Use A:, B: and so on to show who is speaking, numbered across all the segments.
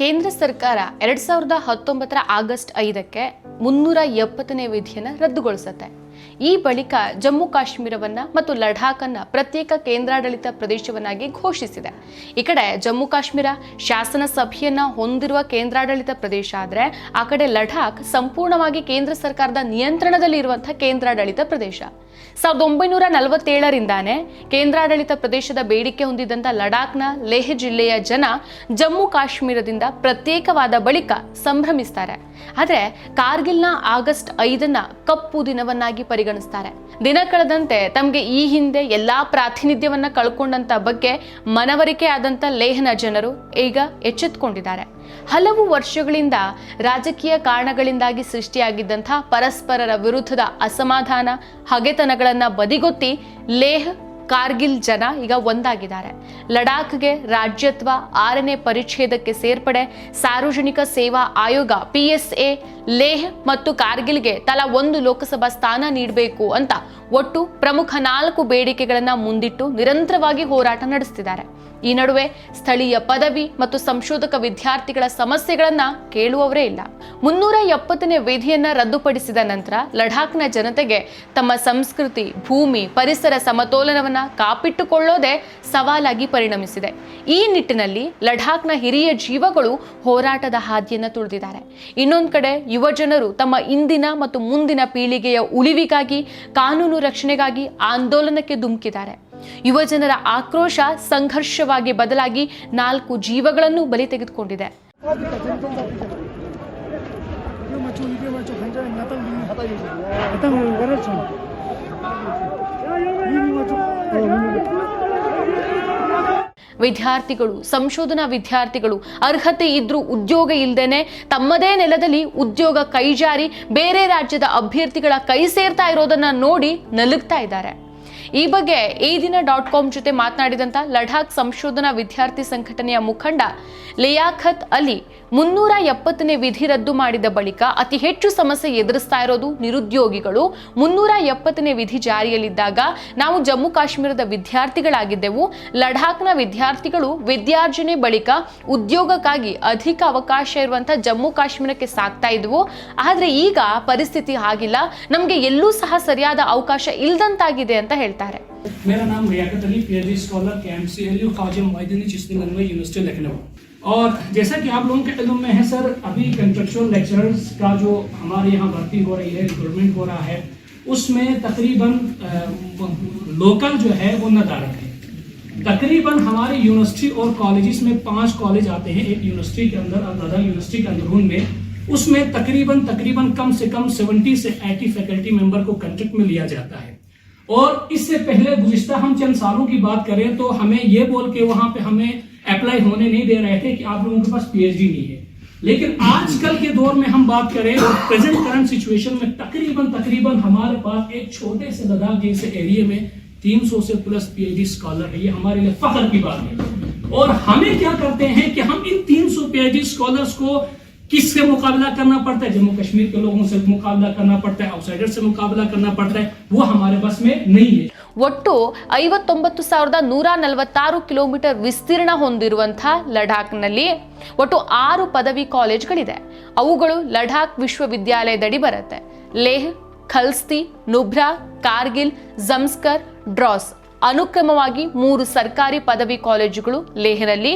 A: ಕೇಂದ್ರ ಸರ್ಕಾರ ಎರಡ್ ಸಾವಿರದ ಹತ್ತೊಂಬತ್ತರ ಆಗಸ್ಟ್ ಐದಕ್ಕೆ ಮುನ್ನೂರ ಎಪ್ಪತ್ತನೇ ವಿಧಿಯನ್ನು ರದ್ದುಗೊಳಿಸುತ್ತೆ. ಈ ಬಳಿಕ ಜಮ್ಮು ಕಾಶ್ಮೀರವನ್ನ ಮತ್ತು ಲಡಾಖನ್ನ ಪ್ರತ್ಯೇಕ ಕೇಂದ್ರಾಡಳಿತ ಪ್ರದೇಶವನ್ನಾಗಿ ಘೋಷಿಸಿದೆ. ಈ ಕಡೆ ಜಮ್ಮು ಕಾಶ್ಮೀರ ಶಾಸನ ಸಭೆಯನ್ನ ಹೊಂದಿರುವ ಕೇಂದ್ರಾಡಳಿತ ಪ್ರದೇಶ ಆದ್ರೆ ಆ ಕಡೆ ಲಡಾಖ್ ಸಂಪೂರ್ಣವಾಗಿ ಕೇಂದ್ರ ಸರ್ಕಾರದ ನಿಯಂತ್ರಣದಲ್ಲಿ ಇರುವಂತಹ ಕೇಂದ್ರಾಡಳಿತ ಪ್ರದೇಶ. ಸಾವಿರದ ಒಂಬೈನೂರ ನಲವತ್ತೇಳರಿಂದಾನೇ ಕೇಂದ್ರಾಡಳಿತ ಪ್ರದೇಶದ ಬೇಡಿಕೆ ಹೊಂದಿದಂಥ ಲಡಾಖ್ನ ಲೇಹ್ ಜಿಲ್ಲೆಯ ಜನ ಜಮ್ಮು ಕಾಶ್ಮೀರದಿಂದ ಪ್ರತ್ಯೇಕವಾದ ಬಳಿಕ ಸಂಭ್ರಮಿಸ್ತಾರೆ. ಆದರೆ ಕಾರ್ಗಿಲ್ನ ಆಗಸ್ಟ್ ಐದನ್ನ ಕಪ್ಪು ದಿನವನ್ನಾಗಿ ಪರಿಗಣಿಸ್ತಾರೆ. ದಿನ ಕಳೆದಂತೆ ತಮಗೆ ಈ ಹಿಂದೆ ಎಲ್ಲಾ ಪ್ರಾತಿನಿಧ್ಯವನ್ನ ಕಳ್ಕೊಂಡಂತ ಬಗ್ಗೆ ಮನವರಿಕೆ ಆದಂಥ ಲೇಹ್ನ ಜನರು ಈಗ ಎಚ್ಚೆತ್ತುಕೊಂಡಿದ್ದಾರೆ ಹಲವು ವರ್ಷಗಳಿಂದ ರಾಜಕೀಯ ಕಾರಣಗಳಿಂದಾಗಿ ಸೃಷ್ಟಿಯಾಗಿದ್ದಂಥ ಪರಸ್ಪರರ ವಿರುದ್ಧದ ಅಸಮಾಧಾನ, ಹಗೆತನಗಳನ್ನ ಬದಿಗೊತ್ತಿ ಲೇಹ್, ಕಾರ್ಗಿಲ್ ಜನ ಈಗ ಒಂದಾಗಿದ್ದಾರೆ. ಲಡಾಖ್ಗೆ ರಾಜ್ಯತ್ವ ಆರನೇ ಪರಿಚ್ಛೇದಕ್ಕೆ ಸೇರ್ಪಡೆ, ಸಾರ್ವಜನಿಕ ಸೇವಾ ಆಯೋಗ ಪಿಎಸ್ಎ ಲೇಹ್ ಮತ್ತು ಕಾರ್ಗಿಲ್ಗೆ ತಲಾ ಒಂದು ಲೋಕಸಭಾ ಸ್ಥಾನ ನೀಡಬೇಕು ಅಂತ ಒಟ್ಟು ಪ್ರಮುಖ ನಾಲ್ಕು ಬೇಡಿಕೆಗಳನ್ನ ಮುಂದಿಟ್ಟು ನಿರಂತರವಾಗಿ ಹೋರಾಟ ನಡೆಸ್ತಿದ್ದಾರೆ. ಈ ನಡುವೆ ಸ್ಥಳೀಯ ಪದವಿ ಮತ್ತು ಸಂಶೋಧಕ ವಿದ್ಯಾರ್ಥಿಗಳ ಸಮಸ್ಯೆಗಳನ್ನ ಕೇಳುವವರೇ ಇಲ್ಲ. ಮುನ್ನೂರ ಎಪ್ಪತ್ತನೇ ವಿಧಿಯನ್ನ ರದ್ದುಪಡಿಸಿದ ನಂತರ ಲಡಾಖ್ನ ಜನತೆಗೆ ತಮ್ಮ ಸಂಸ್ಕೃತಿ, ಭೂಮಿ, ಪರಿಸರ ಸಮತೋಲನವನ್ನ ಕಾಪಿಟ್ಟುಕೊಳ್ಳೋದೇ ಸವಾಲಾಗಿ ಪರಿಣಮಿಸಿದೆ. ಈ ನಿಟ್ಟಿನಲ್ಲಿ ಲಡಾಖ್ನ ಹಿರಿಯ ಜೀವಗಳು ಹೋರಾಟದ ಹಾದಿಯನ್ನು ತುಳಿದಿದ್ದಾರೆ. ಇನ್ನೊಂದು ಕಡೆ ಯುವ ಜನರು ತಮ್ಮ ಇಂದಿನ ಮತ್ತು ಮುಂದಿನ ಪೀಳಿಗೆಯ ಉಳಿವಿಗಾಗಿ, ಕಾನೂನು ರಕ್ಷಣೆಗಾಗಿ ಆಂದೋಲನಕ್ಕೆ ಧುಮುಕಿದ್ದಾರೆ. ಯುವಜನರ ಆಕ್ರೋಶ ಸಂಘರ್ಷವಾಗಿ ಬದಲಾಗಿ ನಾಲ್ಕು ಜೀವಗಳನ್ನು ಬಲಿ ತೆಗೆದುಕೊಂಡಿದೆ. ವಿದ್ಯಾರ್ಥಿಗಳು, ಸಂಶೋಧನಾ ವಿದ್ಯಾರ್ಥಿಗಳು, ಅರ್ಹತೆ ಇದ್ರೂ ಉದ್ಯೋಗ ಇಲ್ಲದೇನೆ ತಮ್ಮದೇ ನೆಲದಲ್ಲಿ ಉದ್ಯೋಗ ಕೈಜಾರಿ ಬೇರೆ ರಾಜ್ಯದ ಅಭ್ಯರ್ಥಿಗಳ ಕೈ ಸೇರ್ತಾ ಇರೋದನ್ನ ನೋಡಿ ನಲುಗ್ತಾ ಇದ್ದಾರೆ. ಈ ಬಗ್ಗೆ ಈ ದಿನ ಡಾಟ್ ಕಾಮ್ ಜೊತೆ ಮಾತನಾಡಿದಂತ ಲಡಾಖ್ ಸಂಶೋಧನಾ ವಿದ್ಯಾರ್ಥಿ ಸಂಘಟನೆಯ ಮುಖಂಡ ಲಿಯಾಖತ್ ಅಲಿ ಮುನ್ನೂರ ಎಪ್ಪತ್ತನೇ ವಿಧಿ ರದ್ದು ಮಾಡಿದ ಬಳಿಕ ಅತಿ ಹೆಚ್ಚು ಸಮಸ್ಯೆ ಎದುರಿಸ್ತಾ ಇರೋದು ನಿರುದ್ಯೋಗಿಗಳು. ಮುನ್ನೂರ ಎಪ್ಪತ್ತನೇ ವಿಧಿ ಜಾರಿಯಲ್ಲಿದ್ದಾಗ ನಾವು ಜಮ್ಮು ಕಾಶ್ಮೀರದ ವಿದ್ಯಾರ್ಥಿಗಳಾಗಿದ್ದೆವು. ಲಡಾಖ್ನ ವಿದ್ಯಾರ್ಥಿಗಳು ವಿದ್ಯಾರ್ಜನೆ ಬಳಿಕ ಉದ್ಯೋಗಕ್ಕಾಗಿ ಅಧಿಕ ಅವಕಾಶ ಇರುವಂತ ಜಮ್ಮು ಕಾಶ್ಮೀರಕ್ಕೆ ಸಾಕ್ತಾ ಇದ್ವು. ಆದ್ರೆ ಈಗ ಪರಿಸ್ಥಿತಿ ಹಾಗಿಲ್ಲ. ನಮಗೆ ಎಲ್ಲೂ ಸಹ ಸರಿಯಾದ ಅವಕಾಶ ಇಲ್ದಂತಾಗಿದೆ ಅಂತ ಹೇಳ್ತಾರೆ.
B: मेरा नाम Riyakat Ali scholar K M C L U university Lucknow और जैसा कि आप लोगों के इल्म में है, सर, अभी कंस्ट्रक्शन लेक्चरर्स का जो हमारे यहाँ भर्ती हो रही है रिक्रूटमेंट हो रहा है, उसमें तकरीबन लोकल जो है, वो नदारक है। तकरीबन हमारे यूनिवर्सिटी और कॉलेजेस में पाँच कॉलेज आते हैं, एक यूनिवर्सिटी के अंदर और अदर यूनिवर्सिटी के अंदरून में। उसमें तकरीबन तकरीबन कम से कम 70 से 80 फैकल्टी मेंबर को कंट्रैक्ट में लिया जाता है। और इससे पहले गुजश्ता हम चंद सालों की बात करें तो हमें ये बोल के वहाँ पे हमें अप्लाई होने नहीं दे रहे थे कि आप लोगों के पास पीएचडी नहीं है। लेकिन आजकल के दौर में हम बात करें प्रेजेंट करंट सिचुएशन में तकरीबन तकरीबन हमारे पास एक छोटे से लद्दाख जैसे एरिया में 300 से प्लस पीएचडी स्कॉलर है। ये हमारे लिए फख्र की बात है। और हमें क्या करते हैं कि हम इन 300 पीएचडी स्कॉलर्स को किससे मुकाबला करना पड़ता है जम्मू कश्मीर के लोगों से मुकाबला करना पड़ता है आउटसाइडर से मुकाबला करना पड़ता है वो हमारे बस में नहीं है
A: ಒಟ್ಟು ಐವತ್ತೊಂಬತ್ತು ಸಾವಿರದ ನೂರ ನಲವತ್ತಾರು ಕಿಲೋಮೀಟರ್ ವಿಸ್ತೀರ್ಣ ಹೊಂದಿರುವಂಥ ಲಡಾಖ್ನಲ್ಲಿ ಒಟ್ಟು ಆರು ಪದವಿ ಕಾಲೇಜ್ಗಳಿದೆ ಅವುಗಳು ಲಡಾಖ್ ವಿಶ್ವವಿದ್ಯಾಲಯದಡಿ ಬರುತ್ತೆ ಲೇಹ್ ಖಲ್ಸ್ತಿ ನುಬ್ರಾ ಕಾರ್ಗಿಲ್ ಜಮ್ಸ್ಕರ್ ಡ್ರಾಸ್ ಅನುಕ್ರಮವಾಗಿ ಮೂರು ಸರ್ಕಾರಿ ಪದವಿ ಕಾಲೇಜುಗಳು ಲೇಹ್ನಲ್ಲಿ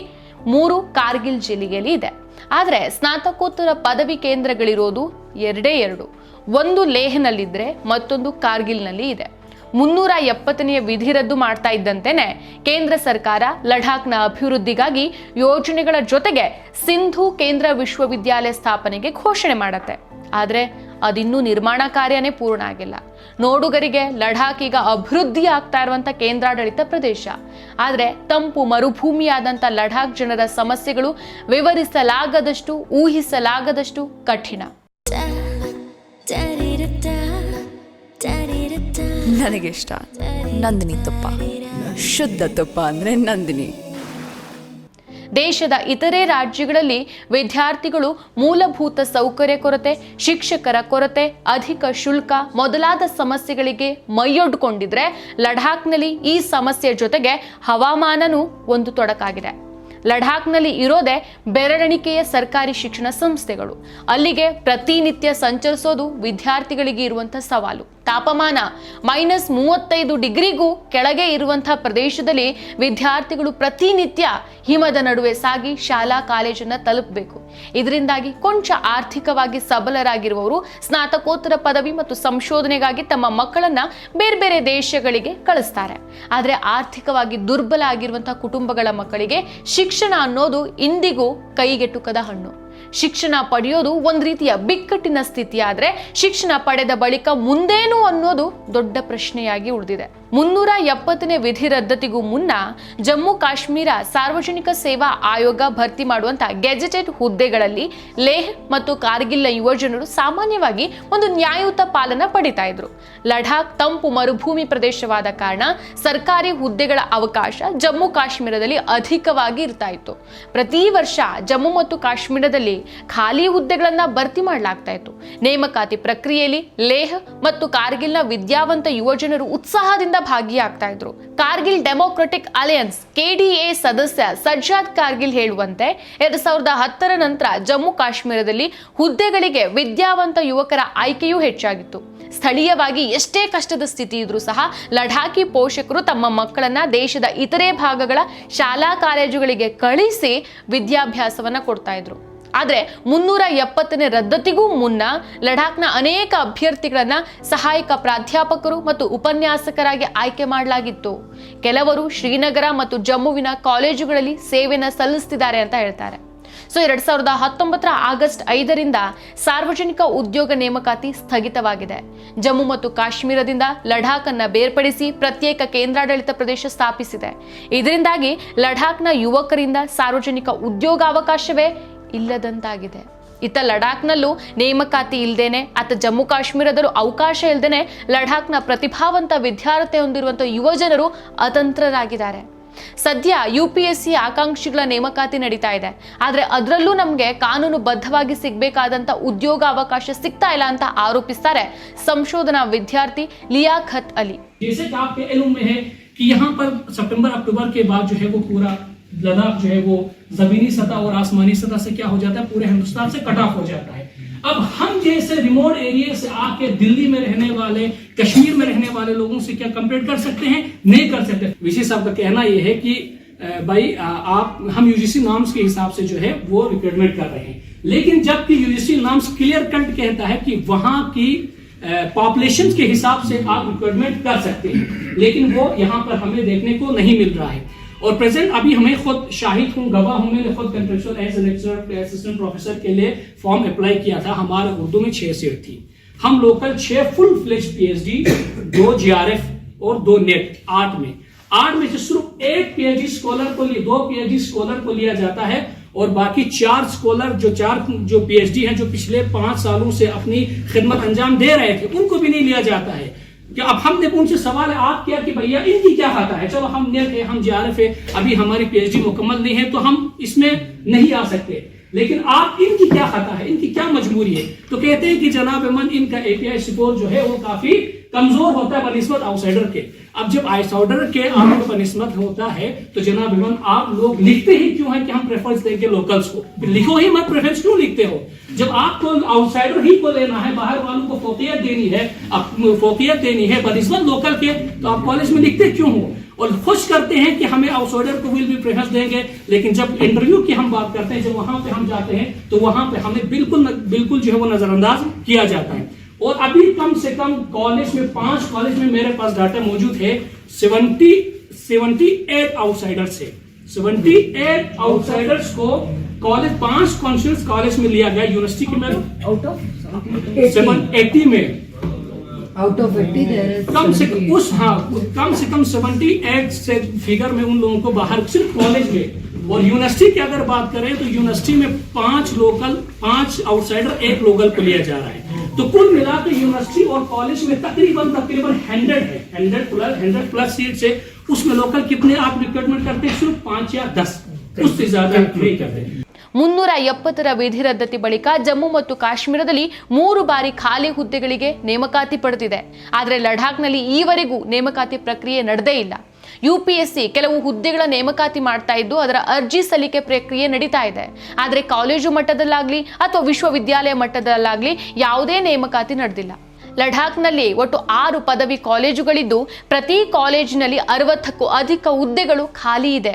A: ಮೂರು ಕಾರ್ಗಿಲ್ ಜಿಲ್ಲೆಯಲ್ಲಿ ಇದೆ ಆದರೆ ಸ್ನಾತಕೋತ್ತರ ಪದವಿ ಕೇಂದ್ರಗಳಿರೋದು ಎರಡೇ ಎರಡು. ಒಂದು ಲೇಹ್ನಲ್ಲಿದ್ದರೆ ಮತ್ತೊಂದು ಕಾರ್ಗಿಲ್ನಲ್ಲಿ ಇದೆ. ಮುನ್ನೂರ ಎಪ್ಪತ್ತನೆಯ ವಿಧಿ ರದ್ದು ಮಾಡ್ತಾ ಇದ್ದಂತೆಯೇ ಕೇಂದ್ರ ಸರ್ಕಾರ ಲಡಾಖ್ನ ಅಭಿವೃದ್ಧಿಗಾಗಿ ಯೋಜನೆಗಳ ಜೊತೆಗೆ ಸಿಂಧು ಕೇಂದ್ರ ವಿಶ್ವವಿದ್ಯಾಲಯ ಸ್ಥಾಪನೆಗೆ ಘೋಷಣೆ ಮಾಡತ್ತೆ. ಆದರೆ ಅದಿನ್ನೂ ನಿರ್ಮಾಣ ಕಾರ್ಯನೇ ಪೂರ್ಣ ಆಗಿಲ್ಲ. ನೋಡುಗರಿಗೆ ಲಡಾಖ್ ಈಗ ಅಭಿವೃದ್ಧಿ ಆಗ್ತಾ ಇರುವಂಥ ಕೇಂದ್ರಾಡಳಿತ ಪ್ರದೇಶ. ಆದರೆ ತಂಪು ಮರುಭೂಮಿಯಾದಂಥ ಲಡಾಖ್ ಜನರ ಸಮಸ್ಯೆಗಳು ವಿವರಿಸಲಾಗದಷ್ಟು, ಊಹಿಸಲಾಗದಷ್ಟು ಕಠಿಣ.
C: ನನಗಿಷ್ಟ ನಂದಿನಿ ತುಪ್ಪ. ಶುದ್ಧ ತುಪ್ಪ ಅಂದರೆ ನಂದಿನಿ.
A: ದೇಶದ ಇತರೆ ರಾಜ್ಯಗಳಲ್ಲಿ ವಿದ್ಯಾರ್ಥಿಗಳು ಮೂಲಭೂತ ಸೌಕರ್ಯ ಕೊರತೆ, ಶಿಕ್ಷಕರ ಕೊರತೆ, ಅಧಿಕ ಶುಲ್ಕ ಮೊದಲಾದ ಸಮಸ್ಯೆಗಳಿಗೆ ಮೈಯೊಡ್ಕೊಂಡಿದ್ರೆ ಲಡಾಖ್ನಲ್ಲಿ ಈ ಸಮಸ್ಯೆ ಜೊತೆಗೆ ಹವಾಮಾನನೂ ಒಂದು ತೊಡಕಾಗಿದೆ. ಲಡಾಖ್ನಲ್ಲಿ ಇರೋದೇ ಬೆರಳೆಣಿಕೆಯ ಸರ್ಕಾರಿ ಶಿಕ್ಷಣ ಸಂಸ್ಥೆಗಳು. ಅಲ್ಲಿಗೆ ಪ್ರತಿನಿತ್ಯ ಸಂಚರಿಸೋದು ವಿದ್ಯಾರ್ಥಿಗಳಿಗೆ ಇರುವಂಥ ಸವಾಲು. ತಾಪಮಾನ ಮೈನಸ್ ಮೂವತ್ತೈದು ಡಿಗ್ರಿಗೂ ಕೆಳಗೆ ಇರುವಂತಹ ಪ್ರದೇಶದಲ್ಲಿ ವಿದ್ಯಾರ್ಥಿಗಳು ಪ್ರತಿನಿತ್ಯ ಹಿಮದ ನಡುವೆ ಸಾಗಿ ಶಾಲಾ ಕಾಲೇಜನ್ನು ತಲುಪಬೇಕು. ಇದರಿಂದಾಗಿ ಕೊಂಚ ಆರ್ಥಿಕವಾಗಿ ಸಬಲರಾಗಿರುವವರು ಸ್ನಾತಕೋತ್ತರ ಪದವಿ ಮತ್ತು ಸಂಶೋಧನೆಗಾಗಿ ತಮ್ಮ ಮಕ್ಕಳನ್ನ ಬೇರೆ ಬೇರೆ ದೇಶಗಳಿಗೆ ಕಳಿಸ್ತಾರೆ. ಆದರೆ ಆರ್ಥಿಕವಾಗಿ ದುರ್ಬಲ ಆಗಿರುವಂತಹ ಕುಟುಂಬಗಳ ಮಕ್ಕಳಿಗೆ ಶಿಕ್ಷಣ ಅನ್ನೋದು ಇಂದಿಗೂ ಕೈಗೆಟುಕದ ಹಣ್ಣು. ಶಿಕ್ಷಣ ಪಡೆಯೋದು ಒಂದು ರೀತಿಯ ಬಿಕ್ಕಟ್ಟಿನ ಸ್ಥಿತಿ ಆದರೆ ಶಿಕ್ಷಣ ಪಡೆದ ಬಳಿಕ ಮುಂದೇನು ಅನ್ನೋದು ದೊಡ್ಡ ಪ್ರಶ್ನೆಯಾಗಿ ಉಳಿದಿದೆ. ಮುನ್ನೂರ ಎಪ್ಪತ್ತನೇ ವಿಧಿ ರದ್ದತಿಗೂ ಮುನ್ನ ಜಮ್ಮು ಕಾಶ್ಮೀರ ಸಾರ್ವಜನಿಕ ಸೇವಾ ಆಯೋಗ ಭರ್ತಿ ಮಾಡುವಂತ ಗೆಜೆಟೆಡ್ ಹುದ್ದೆಗಳಲ್ಲಿ ಲೇಹ್ ಮತ್ತು ಕಾರ್ಗಿಲ್ನ ಯುವಜನರು ಸಾಮಾನ್ಯವಾಗಿ ಒಂದು ನ್ಯಾಯಯುತ ಪಾಲನ ಪಡಿತಾ ಇದ್ರು. ಲಡಾಖ್ ತಂಪು ಮರುಭೂಮಿ ಪ್ರದೇಶವಾದ ಕಾರಣ ಸರ್ಕಾರಿ ಹುದ್ದೆಗಳ ಅವಕಾಶ ಜಮ್ಮು ಕಾಶ್ಮೀರದಲ್ಲಿ ಅಧಿಕವಾಗಿ ಇರ್ತಾ ಇತ್ತು. ಪ್ರತಿ ವರ್ಷ ಜಮ್ಮು ಮತ್ತು ಕಾಶ್ಮೀರದಲ್ಲಿ ಖಾಲಿ ಹುದ್ದೆಗಳನ್ನ ಭರ್ತಿ ಮಾಡಲಾಗ್ತಾ ಇತ್ತು. ನೇಮಕಾತಿ ಪ್ರಕ್ರಿಯೆಯಲ್ಲಿ ಲೇಹ್ ಮತ್ತು ಕಾರ್ಗಿಲ್ನ ವಿದ್ಯಾವಂತ ಯುವಜನರು ಉತ್ಸಾಹದಿಂದ ಭಾಗಿಯಾಗ್ತಾ ಇದ್ರು ಕಾರ್ಗಿಲ್ ಡೆಮೋಕ್ರೆಟಿಕ್ ಅಲಯನ್ಸ್ ಕೆಡಿಎ ಸದಸ್ಯ ಸಜ್ಜಾದ್ ಕಾರ್ಗಿಲ್ ಹೇಳುವಂತೆ ಎರಡ್ ಸಾವಿರದ ಹತ್ತರ ನಂತರ ಜಮ್ಮು ಕಾಶ್ಮೀರದಲ್ಲಿ ಹುದ್ದೆಗಳಿಗೆ ವಿದ್ಯಾವಂತ ಯುವಕರ ಆಯ್ಕೆಯೂ ಹೆಚ್ಚಾಗಿತ್ತು. ಸ್ಥಳೀಯವಾಗಿ ಎಷ್ಟೇ ಕಷ್ಟದ ಸ್ಥಿತಿ ಇದ್ರೂ ಸಹ ಲಡಾಖಿ ಪೋಷಕರು ತಮ್ಮ ಮಕ್ಕಳನ್ನ ದೇಶದ ಇತರೆ ಭಾಗಗಳ ಶಾಲಾ ಕಾಲೇಜುಗಳಿಗೆ ಕಳಿಸಿ ವಿದ್ಯಾಭ್ಯಾಸವನ್ನ ಕೊಡ್ತಾ ಇದ್ರು ಆದರೆ ಮುನ್ನೂರ ಎಪ್ಪತ್ತನೇ ರದ್ದತಿಗೂ ಮುನ್ನ ಲಡಾಖ್ನ ಅನೇಕ ಅಭ್ಯರ್ಥಿಗಳನ್ನು ಸಹಾಯಕ ಪ್ರಾಧ್ಯಾಪಕರು ಮತ್ತು ಉಪನ್ಯಾಸಕರಾಗಿ ಆಯ್ಕೆ ಮಾಡಲಾಗಿತ್ತು. ಕೆಲವರು ಶ್ರೀನಗರ ಮತ್ತು ಜಮ್ಮುವಿನ ಕಾಲೇಜುಗಳಲ್ಲಿ ಸೇವೆನ ಸಲ್ಲಿಸ್ತಿದ್ದಾರೆ ಅಂತ ಹೇಳ್ತಾರೆ. ಸೊ, ಎರಡ್ ಸಾವಿರದ ಹತ್ತೊಂಬತ್ತರ ಆಗಸ್ಟ್ ಐದರಿಂದ ಸಾರ್ವಜನಿಕ ಉದ್ಯೋಗ ನೇಮಕಾತಿ ಸ್ಥಗಿತವಾಗಿದೆ. ಜಮ್ಮು ಮತ್ತು ಕಾಶ್ಮೀರದಿಂದ ಲಡಾಖ್ ಅನ್ನ ಬೇರ್ಪಡಿಸಿ ಪ್ರತ್ಯೇಕ ಕೇಂದ್ರಾಡಳಿತ ಪ್ರದೇಶ ಸ್ಥಾಪಿಸಿದೆ. ಇದರಿಂದಾಗಿ ಲಡಾಖ್ನ ಯುವಕರಿಂದ ಸಾರ್ವಜನಿಕ ಉದ್ಯೋಗಾವಕಾಶವೇ ಇಲ್ಲದಂತಾಗಿದೆ. ಇತ್ತ ಲಡಾಖ್ನಲ್ಲೂ ನೇಮಕಾತಿ ಇಲ್ದೇನೆ ಆತ ಜಮ್ಮು ಕಾಶ್ಮೀರದಲ್ಲೂ ಅವಕಾಶ ಇಲ್ದೇನೆ ಲಡಾಖ್ನ ಪ್ರತಿಭಾವಂತ ವಿದ್ಯಾರ್ಥಿ ಹೊಂದಿರುವಂಥ ಯುವಜನರು ಅತಂತ್ರರಾಗಿದ್ದಾರೆ. ಸದ್ಯ ಯು ಪಿ ಎಸ್ ಸಿ ಆಕಾಂಕ್ಷಿಗಳ ನೇಮಕಾತಿ ನಡೀತಾ ಇದೆ. ಆದರೆ ಅದರಲ್ಲೂ ನಮಗೆ ಕಾನೂನು ಬದ್ಧವಾಗಿ ಸಿಗಬೇಕಾದಂಥ ಉದ್ಯೋಗ ಅವಕಾಶ ಸಿಗ್ತಾ ಇಲ್ಲ ಅಂತ ಆರೋಪಿಸ್ತಾರೆ ಸಂಶೋಧನಾ ವಿದ್ಯಾರ್ಥಿ ಲಿಯಾಖತ್ ಅಲಿ.
B: लद्दाख जो है वो जमीनी सतह और आसमानी सतह से क्या हो जाता है? पूरे हिंदुस्तान से कट ऑफ़ हो जाता है। अब हम जैसे रिमोट एरिया से आके दिल्ली में रहने वाले, कश्मीर में रहने वाले लोगों से क्या कंपेयर कर सकते हैं? नहीं कर सकते। विशेष साहब का कहना यह है कि भाई आप, हम यूजीसी नॉर्म्स के हिसाब से जो है वो रिक्रूटमेंट कर रहे हैं। लेकिन जबकि यूजीसी नॉर्म्स क्लियर कट कहता है कि वहाँ की पॉपुलेशन के हिसाब से आप रिक्रूटमेंट कर सकते हैं, लेकिन वो यहाँ पर हमें देखने को नहीं मिल रहा है। और प्रेजेंट अभी हमें खुद शाहिद हूँ, गवाह हूँ, मैंने खुद contractual as lecture assistant professor के लिए फॉर्म अप्लाई किया था। हमारा उर्दू में छह सीट थी। हम लोकल छह फुल फ्लेज पीएचडी दो जीआरएफ और दो नेट आठ में। आठ में से सिर्फ़ एक पीएचडी स्कॉलर को लिए, दो पीएचडी स्कॉलर को लिया जाता है और बाकी चार स्कॉलर जो चार जो पीएचडी हैं, जो पिछले पाँच सालों से अपनी खिदमत अंजाम दे रहे थे, उनको भी नहीं लिया जाता है। कि अब हमने उनसे सवाल आप किया कि भैया, इनकी क्या खाता है? चलो, हम नेट है, हम जीआरएफ है, अभी हमारी पीएचडी मुकम्मल नहीं है तो हम इसमें नहीं आ सकते। लेकिन आप इनकी क्या खाता है? इनकी क्या मजबूरी है? तो कहते हैं कि जनाब अमन, इनका एपीआई स्कोर जो है, वो काफ़ी कमज़ोर होता है बनस्बत आउटसाइडर के। अब जब आउटसाइडर के आपको बनस्बत होता है तो जनाब अमन आप लोग लिखते ही क्यों है कि हम प्रेफरेंस देंगे लोकल्स को? लिखो ही मत प्रेफरेंस क्यों लिखते हो? जब आपको आउटसाइडर ही को लेना है, बाहर वालों को फोकियत देनी है फोकियत देनी है बनस्बत लोकल के तो आप कॉलेज में लिखते क्यों हो? और खुश करते हैं कि हमें आउटसाइडर को विल भी प्रेफरेंस देंगे, लेकिन जब इंटरव्यू की हम बात करते हैं, जब वहाँ पे हम जाते हैं तो वहाँ पे हमें बिल्कुल बिल्कुल जो है वो नजरअंदाज किया जाता है। और अभी कम से कम कॉलेज में पाँच कॉलेज में मेरे पास डाटा मौजूद है सेवेंटी सेवेंटी एट आउटसाइडर्स है सेवेंटी एट आउटसाइडर्स को कॉलेज पाँच कॉन्फ्रेंस कॉलेज में लिया गया यूनिवर्सिटी की में।
D: Out of
B: सेवन एटी में।
D: आउट ऑफ़ 80 there is
B: कम से कम
D: 78.
B: उस हाँ कम से कम 78 से फिगर में उन लोगों को बाहर सिर्फ़ कॉलेज में। और यूनिवर्सिटी की अगर बात करें तो यूनिवर्सिटी में पाँच लोकल पाँच आउटसाइडर एक लोकल को लिया जा रहा है। तो कुल मिलाकर यूनिवर्सिटी और कॉलेज में तकरीबन तकरीबन हंड्रेड है hundred plus hundred plus seat है उसमें लोकल कितने आप रिक्रूटमेंट करते हैं सिर्फ पांच या दस उससे ज्यादा नहीं करते
A: ಮುನ್ನೂರ ಎಪ್ಪತ್ತರ ವಿಧಿ ರದ್ದತಿ ಬಳಿಕ ಜಮ್ಮು ಮತ್ತು ಕಾಶ್ಮೀರದಲ್ಲಿ ಮೂರು ಬಾರಿ ಖಾಲಿ ಹುದ್ದೆಗಳಿಗೆ ನೇಮಕಾತಿ ಪಡೆದಿದೆ ಆದರೆ ಲಡಾಖ್ನಲ್ಲಿ ಈವರೆಗೂ ನೇಮಕಾತಿ ಪ್ರಕ್ರಿಯೆ ನಡೆದೇ ಇಲ್ಲ ಯು ಸಿ ಕೆಲವು ಹುದ್ದೆಗಳ ನೇಮಕಾತಿ ಮಾಡ್ತಾ ಇದ್ದು ಅದರ ಅರ್ಜಿ ಸಲ್ಲಿಕೆ ಪ್ರಕ್ರಿಯೆ ನಡೀತಾ ಇದೆ. ಆದರೆ ಕಾಲೇಜು ಮಟ್ಟದಲ್ಲಾಗಲಿ ಅಥವಾ ವಿಶ್ವವಿದ್ಯಾಲಯ ಮಟ್ಟದಲ್ಲಾಗಲಿ ಯಾವುದೇ ನೇಮಕಾತಿ ನಡೆದಿಲ್ಲ. ಲಡಾಖ್ನಲ್ಲಿ ಒಟ್ಟು ಆರು ಪದವಿ ಕಾಲೇಜುಗಳಿದ್ದು ಪ್ರತಿ ಕಾಲೇಜಿನಲ್ಲಿ ಅರವತ್ತಕ್ಕೂ ಅಧಿಕ ಹುದ್ದೆಗಳು ಖಾಲಿ ಇದೆ.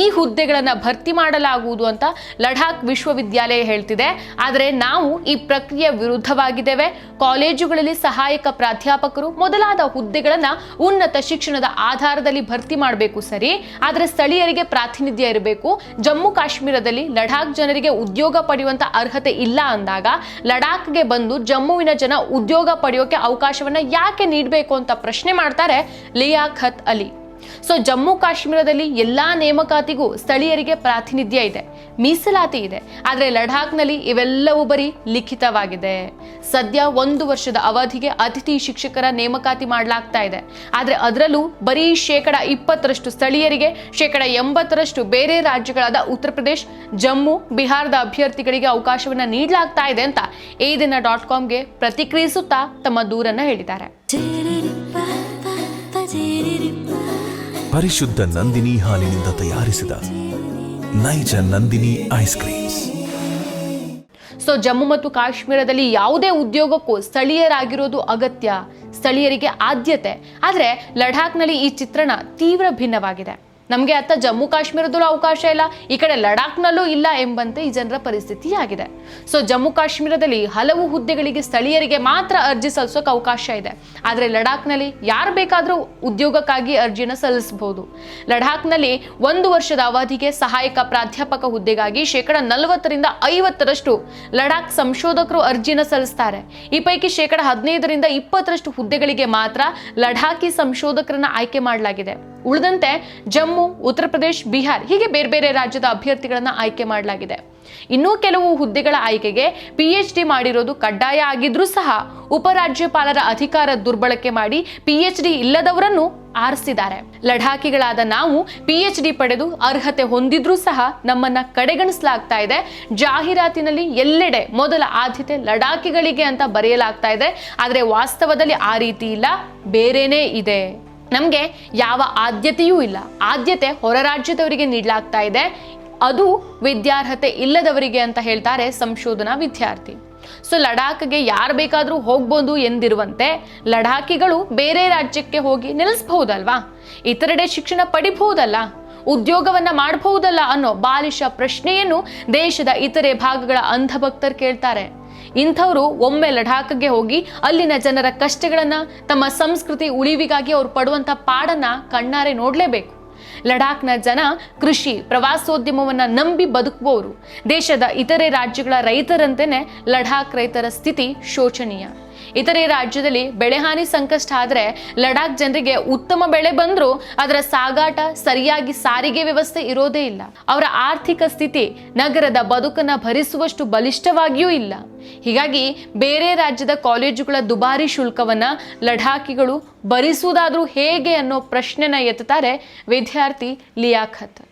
A: ಈ ಹುದ್ದೆಗಳನ್ನು ಭರ್ತಿ ಮಾಡಲಾಗುವುದು ಅಂತ ಲಡಾಖ್ ವಿಶ್ವವಿದ್ಯಾಲಯ ಹೇಳ್ತಿದೆ. ಆದರೆ ನಾವು ಈ ಪ್ರಕ್ರಿಯೆ ವಿರುದ್ಧವಾಗಿದ್ದೇವೆ. ಕಾಲೇಜುಗಳಲ್ಲಿ ಸಹಾಯಕ ಪ್ರಾಧ್ಯಾಪಕರು ಮೊದಲಾದ ಹುದ್ದೆಗಳನ್ನು ಉನ್ನತ ಶಿಕ್ಷಣದ ಆಧಾರದಲ್ಲಿ ಭರ್ತಿ ಮಾಡಬೇಕು ಸರಿ. ಆದರೆ ಸ್ಥಳೀಯರಿಗೆ ಪ್ರಾತಿನಿಧ್ಯ ಇರಬೇಕು. ಜಮ್ಮು ಕಾಶ್ಮೀರದಲ್ಲಿ ಲಡಾಖ್ ಜನರಿಗೆ ಉದ್ಯೋಗ ಪಡೆಯುವಂತ ಅರ್ಹತೆ ಇಲ್ಲ ಅಂದಾಗ ಲಡಾಖ್ಗೆ ಬಂದು ಜಮ್ಮುವಿನ ಜನ ಉದ್ಯೋಗ ಪಡೆಯೋಕೆ ಅವಕಾಶವನ್ನ ಯಾಕೆ ನೀಡಬೇಕು ಅಂತ ಪ್ರಶ್ನೆ ಮಾಡ್ತಾರೆ ಲಿಯಾಖತ್ ಅಲಿ. ಸೊ ಜಮ್ಮು ಕಾಶ್ಮೀರದಲ್ಲಿ ಎಲ್ಲಾ ನೇಮಕಾತಿಗೂ ಸ್ಥಳೀಯರಿಗೆ ಪ್ರಾತಿನಿಧ್ಯ ಇದೆ, ಮೀಸಲಾತಿ ಇದೆ. ಆದರೆ ಲಡಾಖ್ನಲ್ಲಿ ಇವೆಲ್ಲವೂ ಬರೀ ಲಿಖಿತವಾಗಿದೆ. ಸದ್ಯ ಒಂದು ವರ್ಷದ ಅವಧಿಗೆ ಅತಿಥಿ ಶಿಕ್ಷಕರ ನೇಮಕಾತಿ ಮಾಡಲಾಗ್ತಾ ಇದೆ. ಆದರೆ ಅದರಲ್ಲೂ ಬರೀ ಶೇಕಡ ಇಪ್ಪತ್ತರಷ್ಟು ಸ್ಥಳೀಯರಿಗೆ, ಶೇಕಡ ಎಂಬತ್ತರಷ್ಟು ಬೇರೆ ರಾಜ್ಯಗಳಾದ ಉತ್ತರ ಪ್ರದೇಶ, ಜಮ್ಮು, ಬಿಹಾರದ ಅಭ್ಯರ್ಥಿಗಳಿಗೆ ಅವಕಾಶವನ್ನ ನೀಡಲಾಗ್ತಾ ಇದೆ ಅಂತ ಈ ದಿನ ಡಾಟ್ ಕಾಮ್ಗೆ ಪ್ರತಿಕ್ರಿಯಿಸುತ್ತಾ ತಮ್ಮ ದೂರನ್ನ ಹೇಳಿದ್ದಾರೆ.
E: ಪರಿಶುದ್ಧ ನಂದಿನಿ ಹಾಲಿನಿಂದ ತಯಾರಿಸಿದ ನೈಜ Nandini ice creams.
A: So Jammu ಮತ್ತು ಕಾಶ್ಮೀರದಲ್ಲಿ ಯಾವುದೇ ಉದ್ಯೋಗಕ್ಕೂ ಸ್ಥಳೀಯರಾಗಿರೋದು ಅಗತ್ಯ, ಸ್ಥಳೀಯರಿಗೆ ಆದ್ಯತೆ. ಆದರೆ ಲಡಾಖ್ನಲ್ಲಿ ಈ ಚಿತ್ರಣ ತೀವ್ರ ಭಿನ್ನವಾಗಿದೆ. ನಮಗೆ ಅತ್ತ ಜಮ್ಮು ಕಾಶ್ಮೀರದಲ್ಲೂ ಅವಕಾಶ ಇಲ್ಲ, ಈ ಕಡೆ ಲಡಾಖ್ನಲ್ಲೂ ಇಲ್ಲ ಎಂಬಂತೆ ಈ ಜನರ ಪರಿಸ್ಥಿತಿ ಆಗಿದೆ ಸೊ, ಜಮ್ಮು ಕಾಶ್ಮೀರದಲ್ಲಿ ಹಲವು ಹುದ್ದೆಗಳಿಗೆ ಸ್ಥಳೀಯರಿಗೆ ಮಾತ್ರ ಅರ್ಜಿ ಸಲ್ಲಿಸೋಕೆ ಅವಕಾಶ ಇದೆ. ಆದರೆ ಲಡಾಖ್ನಲ್ಲಿ ಯಾರು ಬೇಕಾದರೂ ಉದ್ಯೋಗಕ್ಕಾಗಿ ಅರ್ಜಿಯನ್ನು ಸಲ್ಲಿಸಬಹುದು ಲಡಾಖ್ನಲ್ಲಿ ಒಂದು ವರ್ಷದ ಅವಧಿಗೆ ಸಹಾಯಕ ಪ್ರಾಧ್ಯಾಪಕ ಹುದ್ದೆಗಾಗಿ ಶೇಕಡ ನಲವತ್ತರಿಂದ ಐವತ್ತರಷ್ಟು ಲಡಾಖ್ ಸಂಶೋಧಕರು ಅರ್ಜಿನ ಸಲ್ಲಿಸ್ತಾರೆ. ಈ ಪೈಕಿ ಶೇಕಡ ಹದಿನೈದರಿಂದ ಇಪ್ಪತ್ತರಷ್ಟು ಹುದ್ದೆಗಳಿಗೆ ಮಾತ್ರ ಲಡಾಖಿ ಸಂಶೋಧಕರನ್ನ ಆಯ್ಕೆ ಮಾಡಲಾಗಿದೆ. ಉಳಿದಂತೆ ಜಮ್ಮು, ಉತ್ತರ ಪ್ರದೇಶ್, ಬಿಹಾರ್ ಹೀಗೆ ಬೇರೆ ಬೇರೆ ರಾಜ್ಯದ ಅಭ್ಯರ್ಥಿಗಳನ್ನು ಆಯ್ಕೆ ಮಾಡಲಾಗಿದೆ. ಇನ್ನೂ ಕೆಲವು ಹುದ್ದೆಗಳ ಆಯ್ಕೆಗೆ ಪಿ ಎಚ್ ಡಿ ಮಾಡಿರೋದು ಕಡ್ಡಾಯ ಆಗಿದ್ರೂ ಸಹ ಉಪರಾಜ್ಯಪಾಲರ ಅಧಿಕಾರ ದುರ್ಬಳಕೆ ಮಾಡಿ ಪಿ ಎಚ್ ಡಿ ಇಲ್ಲದವರನ್ನು ಆರಿಸಿದ್ದಾರೆ. ಲಡಾಖಿಗಳಾದ ನಾವು ಪಿ ಎಚ್ ಡಿ ಪಡೆದು ಅರ್ಹತೆ ಹೊಂದಿದ್ರೂ ಸಹ ನಮ್ಮನ್ನ ಕಡೆಗಣಿಸಲಾಗ್ತಾ ಇದೆ. ಜಾಹೀರಾತಿನಲ್ಲಿ ಎಲ್ಲೆಡೆ ಮೊದಲ ಆದ್ಯತೆ ಲಡಾಖಿಗಳಿಗೆ ಅಂತ ಬರೆಯಲಾಗ್ತಾ ಇದೆ. ಆದರೆ ವಾಸ್ತವದಲ್ಲಿ ಆ ರೀತಿ ಇಲ್ಲ, ಬೇರೆನೇ ಇದೆ. ನಮಗೆ ಯಾವ ಆದ್ಯತೆಯೂ ಇಲ್ಲ. ಆದ್ಯತೆ ಹೊರ ರಾಜ್ಯದವರಿಗೆ ನೀಡಲಾಗ್ತಾ ಇದೆ. ಅದು ವಿದ್ಯಾರ್ಹತೆ ಇಲ್ಲದವರಿಗೆ ಅಂತ ಹೇಳ್ತಾರೆ ಸಂಶೋಧನಾ ವಿದ್ಯಾರ್ಥಿ. ಸೊ ಲಡಾಖ್ಗೆ ಯಾರು ಬೇಕಾದರೂ ಹೋಗ್ಬೋದು ಎಂದಿರುವಂತೆ ಲಡಾಖಿಗಳು ಬೇರೆ ರಾಜ್ಯಕ್ಕೆ ಹೋಗಿ ನೆಲೆಸಬಹುದಲ್ವಾ? ಇತರೆಡೆ ಶಿಕ್ಷಣ ಪಡಿಬಹುದಲ್ಲ? ಉದ್ಯೋಗವನ್ನ ಮಾಡಬಹುದಲ್ಲ ಅನ್ನೋ ಬಾಲಿಶ ಪ್ರಶ್ನೆಯನ್ನು ದೇಶದ ಇತರೆ ಭಾಗಗಳ ಅಂಧಭಕ್ತರು ಕೇಳ್ತಾರೆ. ಇಂಥವ್ರು ಒಮ್ಮೆ ಲಡಾಖ್ಗೆ ಹೋಗಿ ಅಲ್ಲಿನ ಜನರ ಕಷ್ಟಗಳನ್ನ ತಮ್ಮ ಸಂಸ್ಕೃತಿ ಉಳಿವಿಗಾಗಿ ಅವ್ರು ಪಡುವಂಥ ಪಾಡನ್ನ ಕಣ್ಣಾರೆ ನೋಡಲೇಬೇಕು. ಲಡಾಖ್ನ ಜನ ಕೃಷಿ, ಪ್ರವಾಸೋದ್ಯಮವನ್ನ ನಂಬಿ ಬದುಕುವವರು ದೇಶದ ಇತರೆ ರಾಜ್ಯಗಳ ರೈತರಂತೆಯೇ ಲಡಾಖ್ ರೈತರ ಸ್ಥಿತಿ ಶೋಚನೀಯ. ಇತರೆ ರಾಜ್ಯದಲ್ಲಿ ಬೆಳೆಹಾನಿ ಸಂಕಷ್ಟ ಆದರೆ ಲಡಾಖ್ ಜನರಿಗೆ ಉತ್ತಮ ಬೆಳೆ ಬಂದರೂ ಅದರ ಸಾಗಾಟ ಸರಿಯಾಗಿ ಸಾರಿಗೆ ವ್ಯವಸ್ಥೆ ಇರೋದೇ ಇಲ್ಲ. ಅವರ ಆರ್ಥಿಕ ಸ್ಥಿತಿ ನಗರದ ಬದುಕನ್ನ ಭರಿಸುವಷ್ಟು ಬಲಿಷ್ಠವಾಗಿಯೂ ಇಲ್ಲ. ಹೀಗಾಗಿ ಬೇರೆ ರಾಜ್ಯದ ಕಾಲೇಜುಗಳ ದುಬಾರಿ ಶುಲ್ಕವನ್ನ ಲಡಾಖಿಗಳು ಭರಿಸುವುದಾದ್ರೂ ಹೇಗೆ ಅನ್ನೋ ಪ್ರಶ್ನೆನ ಎತ್ತುತ್ತಾರೆ ವಿದ್ಯಾರ್ಥಿ ಲಿಯಾಖತ್.